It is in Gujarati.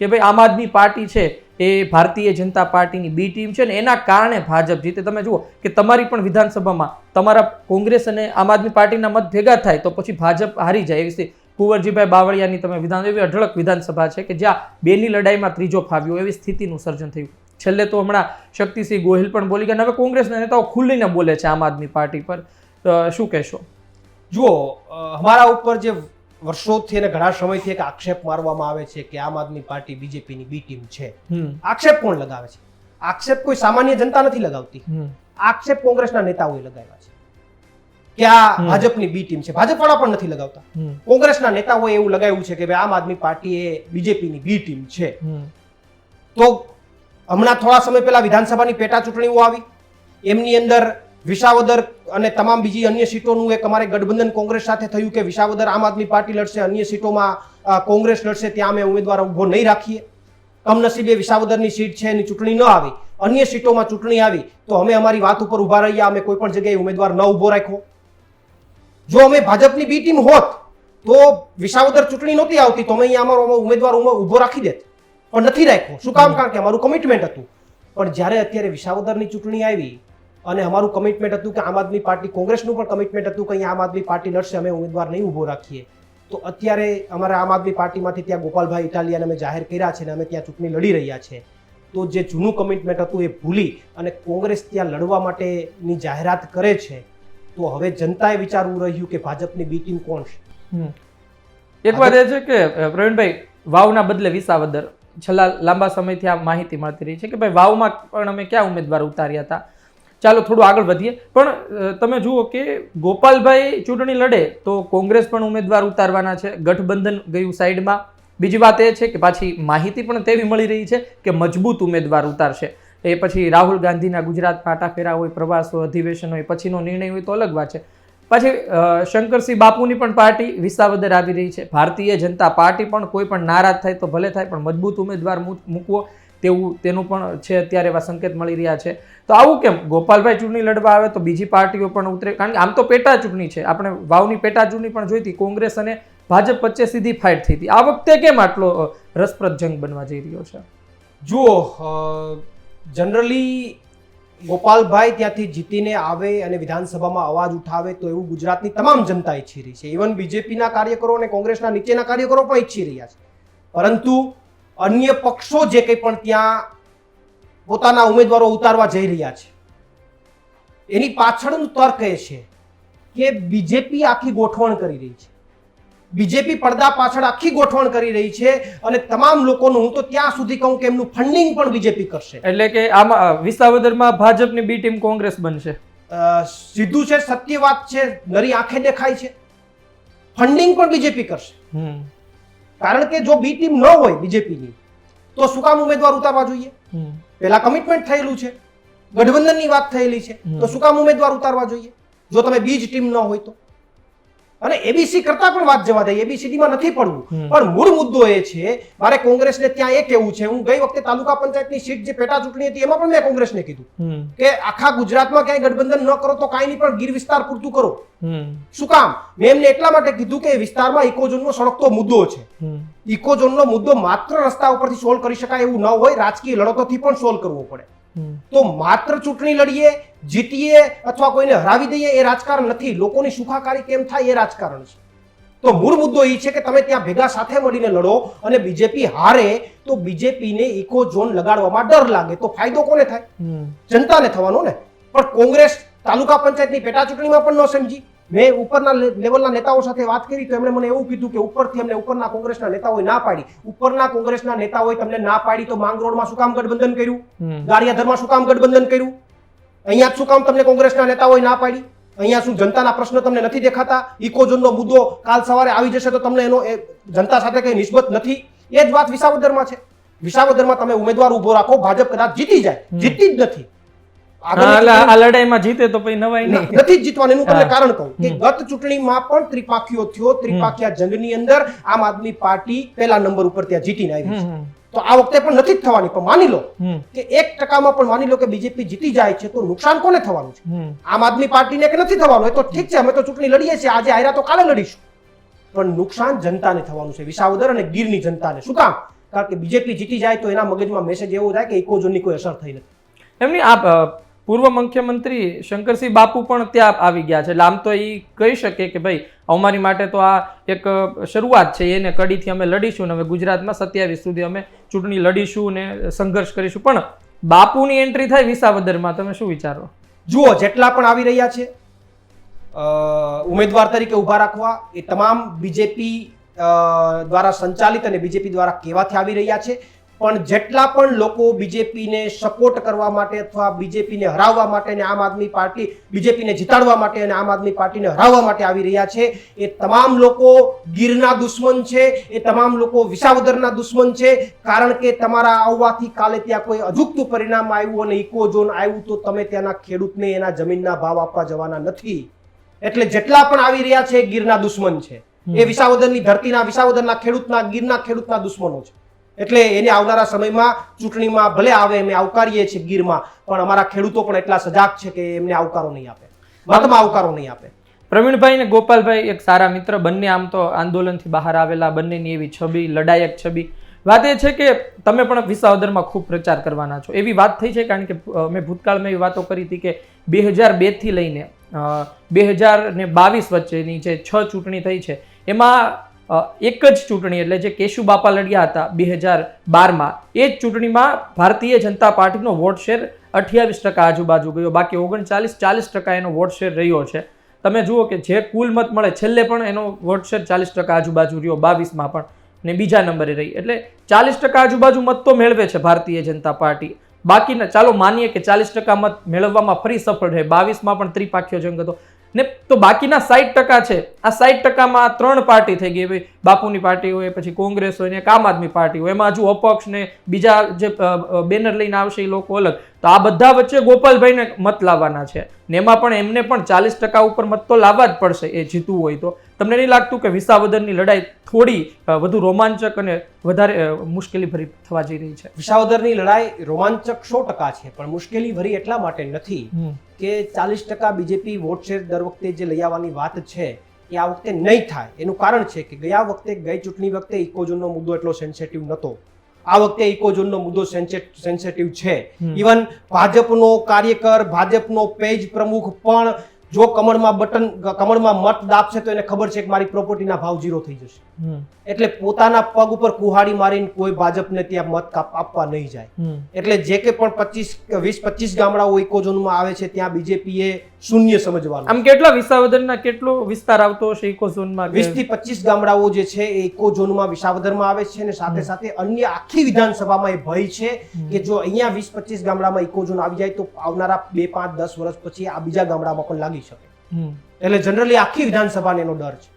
કે ભાઈ આમ આદમી પાર્ટી છે, એ ભારતીય જનતા પાર્ટીની બી ટીમ છે ને એના કારણે ભાજપ જીતે. તમે જુઓ કે તમારી પણ વિધાનસભામાં તમારા કોંગ્રેસ અને આમ આદમી પાર્ટીના મત ભેગા થાય તો પછી ભાજપ હારી જાય. એવી કુંવરજીભાઈ બાવળિયાની તમે વિધાન, એવી અઢળક વિધાનસભા છે કે જ્યાં બેની લડાઈમાં ત્રીજો ફાવ્યો. એવી સ્થિતિનું સર્જન થયું. છેલ્લે તો હમણાં શક્તિસિંહ ગોહિલ પણ બોલી ગયા. હવે કોંગ્રેસના નેતાઓ ખુલ્લીને બોલે છે આમ આદમી પાર્ટી પર. શું કહેશો? જુઓ અમારા ઉપર જે વર્ષોથી અને ઘણા સમયથી એક આક્ષેપ મારવામાં આવે છે કે આમ આદમી પાર્ટી બીજેપીની બી ટીમ છે. આક્ષેપ કોણ લગાવે છે? આક્ષેપ કોઈ સામાન્ય જનતા નથી લગાવતી. આક્ષેપ કોંગ્રેસના નેતાઓએ લગાવ્યા છે. કે આ ભાજપની બી ટીમ છે. ભાજપવાળા પણ નથી લગાવતા. કોંગ્રેસના નેતાઓએ એવું લગાવ્યું છે કે ભાઈ આમ આદમી પાર્ટી એ બીજેપીની બી ટીમ છે. તો હમણાં થોડા સમય પહેલા વિધાનસભાની પેટા ચૂંટણીઓ આવી. એમની અંદર વિસાવદર અને તમામ બીજી અન્ય સીટોનું એક અમારે ગઠબંધન કોંગ્રેસ સાથે થયું કે વિસાવદર આમ આદમી પાર્ટી લડશે અન્ય સીટોમાં કોંગ્રેસ લડશે ત્યાં અમે ઉમેદવાર ઊભો નહીં રાખીએ. કમનસીબે વિસાવદરની સીટ છે એની ચૂંટણી ન આવી. અન્ય સીટોમાં ચૂંટણી આવી તો અમે અમારી વાત ઉપર ઊભા રહ્યા અમે કોઈ પણ જગ્યાએ ઉમેદવાર ન ઊભો રાખ્યો. જો અમે ભાજપની બી ટીમ હોત તો વિસાવદર ચૂંટણી નહોતી આવતી તો અમે અહીંયા અમારો ઉમેદવાર ઉમો- ઊભો રાખી દેત. પણ નથી રાખ્યો. શું કામ? કારણ કે અમારું કમિટમેન્ટ હતું. પણ જ્યારે અત્યારે વિસાવદરની ચૂંટણી આવી અને અમારું કમિટમેન્ટ હતું કે આમ આદમી પાર્ટી, કોંગ્રેસનું પણ કમિટમેન્ટ હતું કે અહીંયા આમ આદમી પાર્ટી લડશે, અમે ઉમેદવાર નહીં ઊભો રાખીએ. તો અત્યારે અમારા આમ આદમી પાર્ટીમાંથી ત્યાં ગોપાલભાઈ ઇટાલિયાને અમે જાહેર કર્યા છે અને અમે ત્યાં ચૂંટણી લડી રહ્યા છે. તો જે જૂનું કમિટમેન્ટ હતું એ ભૂલી અને કોંગ્રેસ ત્યાં લડવા માટેની જાહેરાત કરે છે, તો હવે જનતાએ વિચારવું રહ્યું કે ભાજપની બી ટીમ કોણ છે? એક વાત એ છે કે પ્રવીણભાઈ, વાવના બદલે વિસાવદર. છેલ્લા લાંબા સમયથી આ માહિતી મળતી રહી છે કે ભાઈ વાવમાં પણ અમે ક્યાં ઉમેદવાર ઉતાર્યા હતા? ચાલો થોડું આગળ વધીએ. પણ તમે જુઓ કે ગોપાલભાઈ ચૂંટણી લડે તો કોંગ્રેસ પણ ઉમેદવાર ઉતારવાના છે. ગઠબંધન ગયું સાઈડમાં. બીજી વાત એ છે કે પાછી માહિતી પણ તેવી મળી રહી છે કે મજબૂત ઉમેદવાર ઉતારશે. એ પછી રાહુલ ગાંધીના ગુજરાત આટાફેરા હોય, પ્રવાસ, અધિવેશન હોય, પછીનો નિર્ણય હોય તો અલગ વાત છે. પછી શંકરસિંહ બાપુની પણ પાર્ટી વિસાવદર આવી રહી છે. ભારતીય જનતા પાર્ટી પણ કોઈ પણ નારાજ થાય તો ભલે થાય, પણ મજબૂત ઉમેદવાર મૂકવો તેવું તેનું પણ છે અત્યારે એવા સંકેત મળી રહ્યા છે. તો આવું કેમ? ગોપાલભાઈ ચૂંટણી લડવા આવે તો બીજી પાર્ટીઓ પણ ઉતરે. કારણ કે આમ તો પેટા ચૂંટણી છે. આપણે વાવની પેટા ચૂંટણી પણ જોઈ હતી. કોંગ્રેસ અને ભાજપ વચ્ચે સીધી ફાઇટ થઈ હતી. આ વખતે કેમ આટલો રસપ્રદ જંગ બનવા જઈ રહ્યો છે? જુઓ જનરલી ગોપાલભાઈ ત્યાંથી જીતીને આવે અને વિધાનસભામાં અવાજ ઉઠાવે તો એવું ગુજરાતની તમામ જનતા ઈચ્છી રહી છે. ઇવન બીજેપીના કાર્યકરો અને કોંગ્રેસના નીચેના કાર્યકરો પણ ઈચ્છી રહ્યા છે. પરંતુ અન્ય પક્ષો જે કંઈ પણ ત્યાં પોતાના ઉમેદવારો ઉતારવા જઈ રહ્યા છે. એની પાછળનું તર્ક એ છે કે બીજેપી આખી ગોઠવણ કરી રહી છે. બીજેપી પડદા પાછળ આખી ગોઠવણ કરી રહી છે અને તમામ લોકોનું હું તો ત્યાં સુધી કહું કે એમનું ફંડિંગ પણ બીજેપી કરશે. એટલે કે આમાં વિસાવદરમાં ભાજપની બી ટીમ કોંગ્રેસ બનશે. સીધું છે સત્ય વાત છે નરી આંખે દેખાય છે. ફંડિંગ પણ બીજેપી કરશે. હમ. કારણ કે જો બી ટીમ ન હોય બીજેપીની તો શું કામ ઉમેદવાર ઉતારવા જોઈએ? પેલા કમિટમેન્ટ થયેલું છે. ગઠબંધનની વાત થયેલી છે. તો શું કામ ઉમેદવાર ઉતારવા જોઈએ? જો તમે બીજ ટીમ ન હોય તો. અને એબીસી કરતા પણ વાત જવા દે એબીસીડીમાં નથી પડવું. પણ મૂળ મુદ્દો એ છે મારે કોંગ્રેસને ત્યાં એ કેવું છે. હું ગઈ વખતે તાલુકા પંચાયતની સીટ જે પેટા ચૂંટણી હતી એમાં પણ મેં કોંગ્રેસને કીધું કે આખા ગુજરાતમાં ક્યાંય ગઠબંધન ન કરો તો કાંઈ નહીં પણ ગીર વિસ્તાર પૂરતું કરો. શું કામ? મેં એમને એટલા માટે કીધું કે વિસ્તારમાં ઇકોઝોનનો સળગતો મુદ્દો છે. ઇકોઝોનનો મુદ્દો માત્ર રસ્તા ઉપરથી સોલ્વ કરી શકાય એવું ન હોય રાજકીય લડતોથી પણ સોલ્વ કરવો પડે. તો માત્ર ચૂંટણી લડીએ જીતીએ અથવા કોઈને હરાવી દઈએ એ રાજકારણ નથી. લોકોની સુખાકારી કેમ થાય એ રાજકારણ છે. તો મૂળ મુદ્દો એ છે કે તમે ત્યાં ભેગા સાથે મળીને લડો અને બીજેપી હારે તો બીજેપીને ઇકો ઝોન લગાડવામાં ડર લાગે. તો ફાયદો કોને થાય? જનતાને થવાનો ને. પણ કોંગ્રેસ તાલુકા પંચાયતની પેટા ચૂંટણીમાં પણ ન સમજી. મેં ઉપરના લેવલના નેતાઓ સાથે વાત કરી તો એમણે મને એવું કીધું કે ઉપરથી અમને ઉપરના કોંગ્રેસના નેતાઓએ ના પાડી. ઉપરના કોંગ્રેસના નેતાઓએ તમને ના પાડી તો માંગરોળમાં શું કામ ગઠબંધન કર્યું? ગારિયાધરમાં શું કામ ગઠબંધન કર્યું? અહીંયા જ શું કામ તમને કોંગ્રેસના નેતાઓએ ના પાડી? અહીંયા શું જનતાના પ્રશ્ન તમને નથી દેખાતા? ઇકોઝોનનો મુદ્દો કાલ સવારે આવી જશે તો તમને એનો જનતા સાથે કઈ નિસ્બત નથી? એ જ વાત વિસાવદરમાં છે. વિસાવદરમાં તમે ઉમેદવાર ઊભો રાખો ભાજપ કદાચ જીતી જાય. જીતી જ નથી. હા, એટલે આગળની આ લડાઈમાં જીતે તો પછી નવાઈ નહીં. નથી જીતવાનું એનું તમને કારણ કહું કે ગત ચૂંટણીમાં પણ ત્રિપાખીઓ થયો ત્રિપાખીયા જંગની અંદર આમ આદમી પાર્ટી પહેલા નંબર ઉપર ત્યાં જીતીને આવી છે. તો આ વખતે પણ નથી થવાની પણ માની લો કે એક ટકામાં પણ માની લો કે બીજેપી જીતી જાય છે તો નુકસાન કોને થવાનું છે? આમ આદમી પાર્ટીને કે નથી થવાનું? એ તો ઠીક છે અમે તો ચૂંટણી લડીએ છીએ આજે આયરા તો કાલે લડીશું. પણ નુકસાન જનતાને થવાનું છે વિસાવદર અને ગીરની જનતાને. શું કામ? કારણ કે બીજેપી જીતી જાય તો એના મગજમાં મેસેજ એવો થાય કે ઇકોઝોનની કોઈ અસર થઈ નથી. એમની આ પૂર્વ મુખ્યમંત્રી શંકરસિંહ બાપુ પણ ત્યાં આવી ગયા છે. એટલે આમ તો એ કહી શકે કે ભાઈ અમારી માટે તો આ એક શરૂઆત છે, એને કડીથી અમે લડીશું ને હવે ગુજરાતમાં સત્યાવીસ સુધી અમે ચૂંટણી લડીશું ને સંઘર્ષ કરીશું. પણ બાપુની એન્ટ્રી થાય વિસાવદરમાં, તમે શું વિચારો? જુઓ, જેટલા પણ આવી રહ્યા છે ઉમેદવાર તરીકે ઊભા રાખવા, એ તમામ બીજેપી દ્વારા સંચાલિત અને બીજેપી દ્વારા કેવાથી આવી રહ્યા છે. પણ જેટલા પણ લોકો બીજેપીને સપોર્ટ કરવા માટે અથવા બીજેપીને હરાવવા માટે અને આમ આદમી પાર્ટી બીજેપીને જીતાડવા માટે અને આમ આદમી પાર્ટીને હરાવવા માટે આવી રહ્યા છે એ તમામ લોકો ગીરના દુશ્મન છે એ તમામ લોકો વિસાવદરના દુશ્મન છે કારણ કે તમારા આવવાથી કાલે ત્યાં કોઈ અજુગતું પરિણામ આવ્યું અને ઇકો ઝોન આવ્યું તો તમે ત્યાંના ખેડૂતને એના જમીનના ભાવ આપવા જવાના નથી. એટલે જેટલા પણ આવી રહ્યા છે ગીરના દુશ્મન છે. એ વિસાવદરની ધરતીના વિસાવદરના ખેડૂતના ગીરના ખેડૂતના દુશ્મનો છે. એટલે એને આવનારા સમયમાં ચૂંટણીમાં ભલે આવે અમે આવકારીએ છીએ ગીરમાં, પણ અમારા ખેડૂતો પણ એટલા સજાગ છે કે એમને આવકારો નહીં આપે. મતમાં આવકારો નહીં આપે. પ્રવીણભાઈ ને ગોપાલભાઈ એક સારા મિત્ર, બંને આમ તો આંદોલનથી બહાર આવેલા, બંનેની એવી છબી, લડાયક છબી. વાત એ છે કે તમે પણ વિસાવદરમાં ખૂબ પ્રચાર કરવાના છો. એવી વાત થઈ છે કારણ કે મેં ભૂતકાળમાં એવી વાતો કરી હતી કે બે હજાર બેથી લઈને બે હજાર ને બાવીસ વચ્ચેની જે છ ચૂંટણી થઈ છે, એમાં એક જ ચૂંટણી એટલે જે કેશુ બાપા લડ્યા હતા બે હજાર બારમાં, એ જ ચૂંટણીમાં ભારતીય જનતા પાર્ટીનો વોટ શેર અઠ્યાવીસ ટકા આજુબાજુ ગયો, બાકી ઓગણચાલીસ, ચાલીસ ટકા એનો વોટ શેર રહ્યો છે. તમે જુઓ કે જે કુલ મત મળે, છેલ્લે પણ એનો વોટ શેર ચાલીસ ટકા આજુબાજુ રહ્યો, બાવીસમાં પણ, ને બીજા નંબરે રહી. એટલે ચાલીસ ટકા આજુબાજુ મત તો મેળવે છે ભારતીય જનતા પાર્ટી. બાકીના, ચાલો માનીએ કે ચાલીસ ટકા મત મેળવવામાં ફરી સફળ રહે, બાવીસમાં પણ ત્રિપાખ્યો જંગ હતો. ને તો બાકીના સાઠ ટકા છે આ સાઠ ટકામાં ત્રણ પાર્ટી થઈ ગઈ. ભાઈ બાપુની પાર્ટી હોય પછી કોંગ્રેસ હોય ને આમ આદમી પાર્ટી હોય. એમાં હજુ અપક્ષ ને બીજા જે બેનર લઈને આવશે એ લોકો અલગ. તો આ બધા વચ્ચે ગોપાલભાઈને મત લાવવાના છે. ને એમાં પણ એમને પણ ચાલીસ ટકા ઉપર મત તો લાવવા જ પડશે એ જીતવું હોય તો. તમને નહીં લાગતું કે વિસાવદરની લડાઈ થોડી વધુ રોમાંચક અને વધારે મુશ્કેલી ભરી થવા જઈ રહી છે? વિસાવદરની લડાઈ રોમાંચક સો ટકા છે પણ મુશ્કેલી ભરી એટલા માટે નથી કે ચાલીસ ટકા બીજેપી વોટ શેર દર વખતે જે લઈ આવવાની વાત છે એ આ વખતે નહીં થાય. એનું કારણ છે કે ગયા વખતે ગઈ ચૂંટણી વખતે ઇકોઝોનનો મુદ્દો એટલો સેન્સેટિવ નહોતો. આ વખતે ઇકોઝોનનો મુદ્દો સેન્સેટિવ છે. ઇવન ભાજપનો કાર્યકર ભાજપનો પેજ પ્રમુખ પણ જો કમળમાં બટન કમળમાં મત દાબશે તો એને ખબર છે કે મારી પ્રોપર્ટીના ભાવ ઝીરો થઈ જશે. એટલે પોતાના પગ ઉપર કુહાડી મારીને કોઈ ભાજપને ત્યાં મત આપવા નહીં જાય. એટલે જે કે પણ પચીસ વીસ પચીસ ગામડાઓ ઇકોઝોનમાં આવે છે ત્યાં બીજેપીએ શૂન્ય સમજવાનું. આમ કેટલા વિસાવદરના કેટલો વિસ્તાર આવતો હશે ઇકોઝોનમાં? વીસથી પચીસ ગામડાઓ જે છે એ ઇકોઝોનમાં વિસાવદરમાં આવે છે અને સાથે સાથે અન્ય આખી વિધાનસભામાં એ ભય છે કે જો અહીંયા વીસ પચીસ ગામડામાં ઇકોઝોન આવી જાય તો આવનારા બે પાંચ દસ વર્ષ પછી આ બીજા ગામડામાં પણ લાગી શકે. એટલે જનરલી આખી વિધાનસભાને એનો ડર છે.